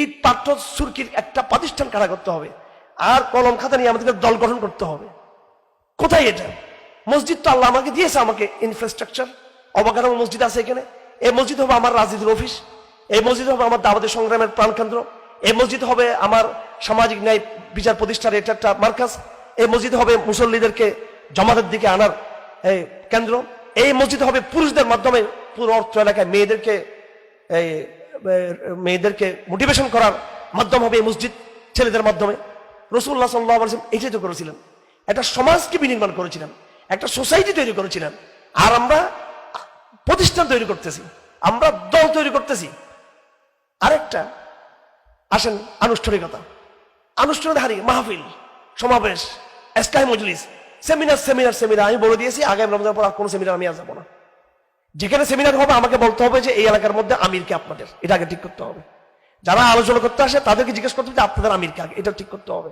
ইট পাথর সুরকির একটা প্রতিষ্ঠান কারা করতে হবে? আর কলম, খাতা নিয়ে আমাদেরকে দল গঠন করতে হবে। কোথায় এটা? মসজিদ তো আল্লাহ আমাকে দিয়েছে, আমাকে ইনফ্রাস্ট্রাকচার অবকাঠামো মসজিদ আছে এখানে। এই মসজিদ হবে আমার রাজনীতির অফিস এই মসজিদ হবে আমার দাবাদের সংগ্রামের প্রাণকেন্দ্র এই মসজিদ হবে আমার সামাজিক ন্যায় বিচার প্রতিষ্ঠার এটা একটা মার্কাজ এই মসজিদ হবে মুসল্লিদেরকে জমাতের দিকে আনার এই কেন্দ্র, এই মসজিদ হবে পুরুষদের মাধ্যমে পুরো অর্থ এলাকায় মেয়েদেরকে এই মেয়েদেরকে মোটিভেশন করার মাধ্যম হবে মসজিদ, ছেলেদের মাধ্যমে। রসুল্লাহ সাল্লাহ এটাই তো করেছিলেন। একটা সমাজকে বিনির্মাণ করেছিলেন, একটা সোসাইটি তৈরি করেছিলেন। আর আমরা প্রতিষ্ঠান তৈরি করতেছি, আমরা দল তৈরি করতেছি। আরেকটা, আসেন আনুষ্ঠানিকতা। আনুষ্ঠানিকতা হারি মাহফিল, সমাবেশ, এসকাই মজলিস, সেমিনার সেমিনার সেমিনার। আমি বলে দিয়েছি, আগামী রমজান পর কোনো সেমিনার আমি আর যাব না। যেখানে সেমিনার হবে, আমাকে বলতে হবে যে এই এলাকার মধ্যে আমিরকে আপনাদের, এটা আগে ঠিক করতে হবে। যারা আলোচনা করতে আসে, তাদেরকে জিজ্ঞেস করতে হবে আপনাদের আমিরকে আগে, এটা ঠিক করতে হবে।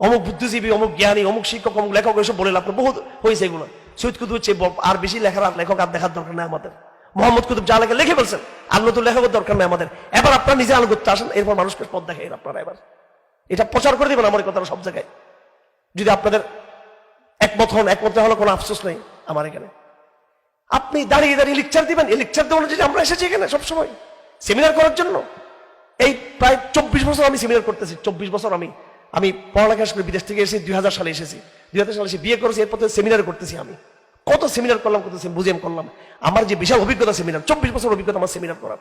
অমুক বুদ্ধিজীবী, অমুক জ্ঞানী, অমুক শিক্ষক, অমুক লেখক, এসব বলে লাভ বহুত হয়েছে এগুলো। সৈয়দ কুতুব বড়- আর বেশি লেখার আর লেখক আর দেখার দরকার নেই আমাদের। মোহাম্মদ কুতুব যা লেখে, লিখে ফেলছেন। আর নতুন লেখকের দরকার নেই আমাদের। এবার আপনারা নিজে আলো করতে আসেন, এরপর মানুষকে পথ দেখেন আপনারা এবার। এটা প্রচার করে দেবেন আমার কথাটা সব জায়গায়। যদি আপনাদের একমত হন, একমত হলে কোনো আফসোস নেই আমার এখানে। আপনি দাঁড়িয়ে দাঁড়িয়ে লেকচার দিবেন। এই লেকচার দেওয়ার জন্য আমরা এসেছি এখানে সবসময়। সেমিনার করার জন্য। এই প্রায় চব্বিশ বছর আমি সেমিনার করতেছি। চব্বিশ বছর আমি আমি পড়ালেখা করে বিদেশ থেকে এসেছি দুই সালে এসেছি। দুই হাজার সালে এসে বিয়ে করেছি, এরপর সেমিনার করতেছি আমি। কত সেমিনার করলাম, কত বুঝিয়াম করলাম। আমার যে বিশাল অভিজ্ঞতা সেমিনার চব্বিশ বছর অভিজ্ঞতা আমার সেমিনার করার।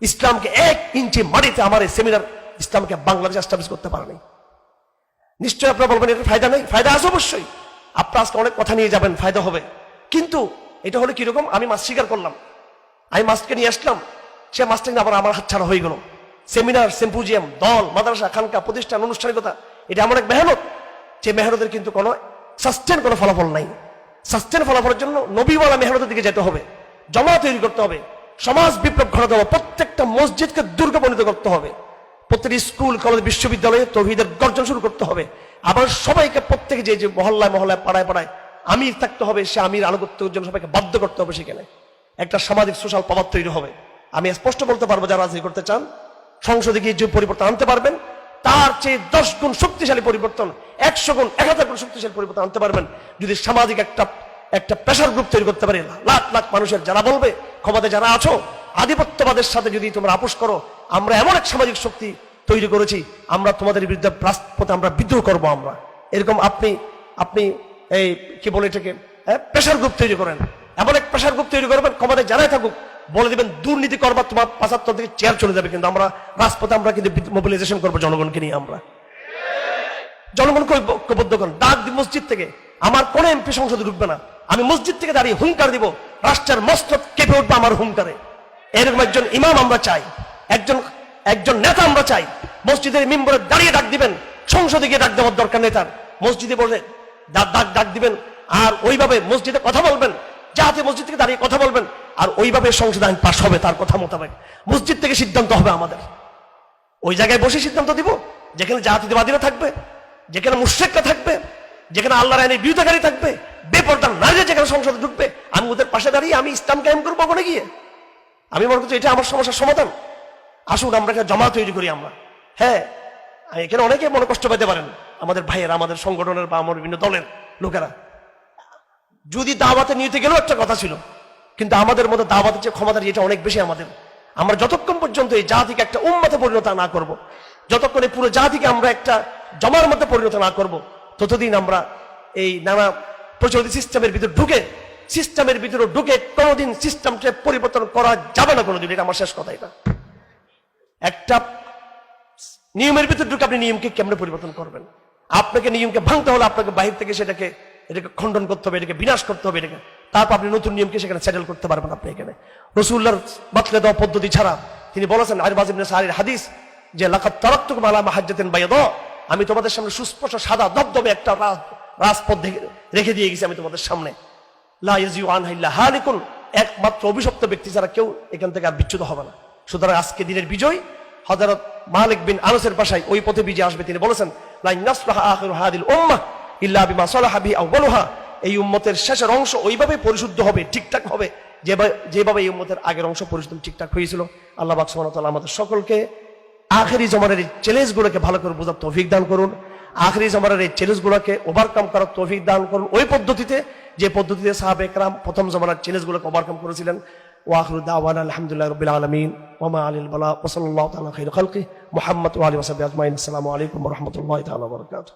ইসলামকে এক ইঞ্চি মাটিতে আমার এই সেমিনার ইসলামকে বাংলাদেশে এস্টাবলিশ করতে পারেনি নিশ্চয়ই আপনারা বলবেন এটা ফায়দা নেই? ফায়দা আছে অবশ্যই। আপনার আজকে অনেক কথা নিয়ে যাবেন, ফায়দা হবে। কিন্তু এটা হলো কীরকম? আমি মাছ স্বীকার করলাম। আমি মাছকে নিয়ে আসলাম। সে মাছটা কিন্তু আবার আমার হাত ছাড়া হয়ে গেল। সেমিনার, সেম্পুজিয়াম, দল, মাদ্রাসা, খানকা, প্রতিষ্ঠান, আনুষ্ঠানিকতা, এটা আমার এক মেহনত, যে মেহনতের কিন্তু কোনো সাস্টেন কোনো ফলাফল নাই। সাস্টেন ফলাফলের জন্য নবীওয়ালা মেহনতের দিকে যেতে হবে। জমা তৈরি করতে হবে। সমাজ বিপ্লব ঘটাতে হবে। প্রত্যেকটা মসজিদকে দুর্গ পরিণত করতে হবে। প্রত্যেক স্কুল, কলেজ, বিশ্ববিদ্যালয়ে তৌহিদের গর্জন শুরু করতে হবে। আবার সবাইকে প্রত্যেকে যে যে মহল্লায় মহল্লায়, পাড়ায় পাড়ায় আমির থাকতে হবে, সে আমির আনুগত্যের জন্য সবাইকে বাধ্য করতে হবে সেখানে। একটা সামাজিক, সোশ্যাল প্রভাব তৈরি হবে। আমি স্পষ্ট বলতে পারব যারা রাজনীতি করতে চান, সংসদে গিয়ে যে পরিবর্তন আনতে পারবেন, তার চেয়ে দশ গুণ শক্তিশালী পরিবর্তন, একশো গুণ, এক হাজার গুণ শক্তিশালী পরিবর্তন আনতে পারবেন। যদি সামাজিক একটা একটা প্রেশার গ্রুপ তৈরি করতে পারে, লাখ লাখ মানুষের যারা বলবে, ক্ষমতায় যারা আছো, আধিপত্যবাদের সাথে যদি তোমরা আপোষ করো, আমরা এমন এক সামাজিক শক্তি তৈরি করেছি, আমরা তোমাদের বিরুদ্ধে আমরা বিদ্রোহ করব আমরা। এরকম আপনি আপনি এই, কি বলে এটাকে? প্রেশার গ্রুপ তৈরি করেন। এমন এক প্রেশার গ্রুপ তৈরি করবেন, ক্ষমতায় যারাই থাকুক, বলে দিবেন, দুর্নীতি করবার তোমার পাঁচাত্তর থেকে চেয়ার চলে যাবে, কিন্তু আমরা রাজপথে আমরা কিন্তু মোবিলাইজেশন করব জনগণকে নিয়ে আমরা। জনগণকে ঐক্যবদ্ধ করেন। ডাক মসজিদ থেকে। আমার কোন এমপি সংসদে ঢুকবে না। আমি মসজিদ থেকে দাঁড়িয়ে হুঙ্কার দিব। রাষ্ট্রের মস্তক কেঁপে উঠবে আমার হুঙ্কারে। এরকম একজন ইমাম আমরা চাই। একজন একজন নেতা আমরা চাই। মসজিদের মেম্বরে দাঁড়িয়ে ডাক দিবেন। সংসদে গিয়ে ডাক দেওয়ার দরকার নেতার মসজিদে বলে ডাক ডাক দিবেন, আর ওইভাবে মসজিদে কথা বলবেন যাতে মসজিদ থেকে দাঁড়িয়ে কথা বলবেন, আর ওইভাবে সংসদ আইন পাশ হবে তার কথা মোতাবেক। মসজিদ থেকে সিদ্ধান্ত হবে আমাদের। ওই জায়গায় বসে সিদ্ধান্ত দিব, যেখানে জাতীয়বাদীরা থাকবে, যেখানে মুশ্রেকরা থাকবে, যেখানে আল্লাহর আইনের বিরুদ্ধকারী থাকবে, বেপরদার নারীরা যেখানে সংসদে ঢুকবে, আমি ওদের পাশে দাঁড়িয়ে আমি ইসলাম কায়েম করব ওখানে গিয়ে। আমি মনে করছি এটা আমার সমস্যার সমাধান। আসুন, আমরা একটা জমা তৈরি করি আমরা। হ্যাঁ এখানে অনেকে মনে কষ্ট পেতে পারেন। আমাদের ভাইয়েরা, আমাদের সংগঠনের বা আমার বিভিন্ন দলের লোকেরা, যদি দাওয়াতে নিতে গেলেও একটা কথা ছিল, কিন্তু আমাদের মধ্যে দাওয়াতের যে ক্ষমতা এটা অনেক বেশি আমাদের আমরা যতক্ষণ পর্যন্ত এই জাতিকে একটা উন্মতে পরিণত না করব। যতক্ষণ এই পুরো জাতিকে আমরা একটা জমার মধ্যে পরিণত না করব। ততদিন আমরা এই নানা প্রচলিত সিস্টেমের ভিতরে ঢুকে, সিস্টেমের ভিতরে ঢুকে কোনোদিন সিস্টেমটা পরিবর্তন করা যাবে না কোনোদিন এটা আমার শেষ কথা এটা একটা নিয়মের ভিতরে ঢুকে আপনি নিয়মকে কেমনে পরিবর্তন করবেন আপনাকে নিয়মকে ভাঙতে হলে আপনাকে বাহির থেকে সেটাকে, এটাকে খণ্ডন করতে হবে, এটাকে বিনাশ করতে হবে, এটাকে। তারপর আপনি নতুন নিয়মকে সেখানে সেটেল করতে পারবেন আপনি এখানে। রসুল্লার বাতলে দেওয়া পদ্ধতি ছাড়া তিনি বলেছেন আর বাজিবিন সাহারির হাদিস যে লাকাত তারাক্তুক মালা মাহাজ্জাতেন বাইদ আমি তোমাদের সামনে সুস্পষ্ট, সাদা, দবদবে একটা রাজপথ রেখে দিয়ে গেছি আমি তোমাদের সামনে। একমাত্র অভিশপ্ত ব্যক্তি ছাড়া কেউ এখান থেকে আর বিচ্যুত হবে না। সুতরাং আজকে দিনের বিজয়, হযরত মালিক বিন আনসের ভাষায় ওই পথে বিজয় আসবে, তিনি বলেছেন এই উম্মতের শেষের অংশ ওইভাবে পরিশুদ্ধ হবে, ঠিকঠাক হবে। যেভাবে এই উম্মতের আগের অংশ পরিশুদ্ধ ঠিকঠাক হয়েছিল। আল্লাহ ওয়া আমাদের সকলকে আখেরি জমানের এই চ্যালেঞ্জগুলোকে ভালো করে বোঝার তৌফিক দান করুন। আখেরি জমানের এই চ্যালেঞ্জগুলোকে ওভারকাম করার তৌফিক দান করুন। ওই পদ্ধতিতে, যে পদ্ধতিতে সাহাবে একরাম প্রথম জমানার চ্যালেঞ্জগুলোকে ওভারকাম করেছিলেন وآخر دعوانا الحمد لله رب العالمين وما علي البلاء وصلى الله تعالى خير خلقه محمد وعلى وصحبه أجمعين. السلام عليكم ورحمة الله تعالى وبركاته.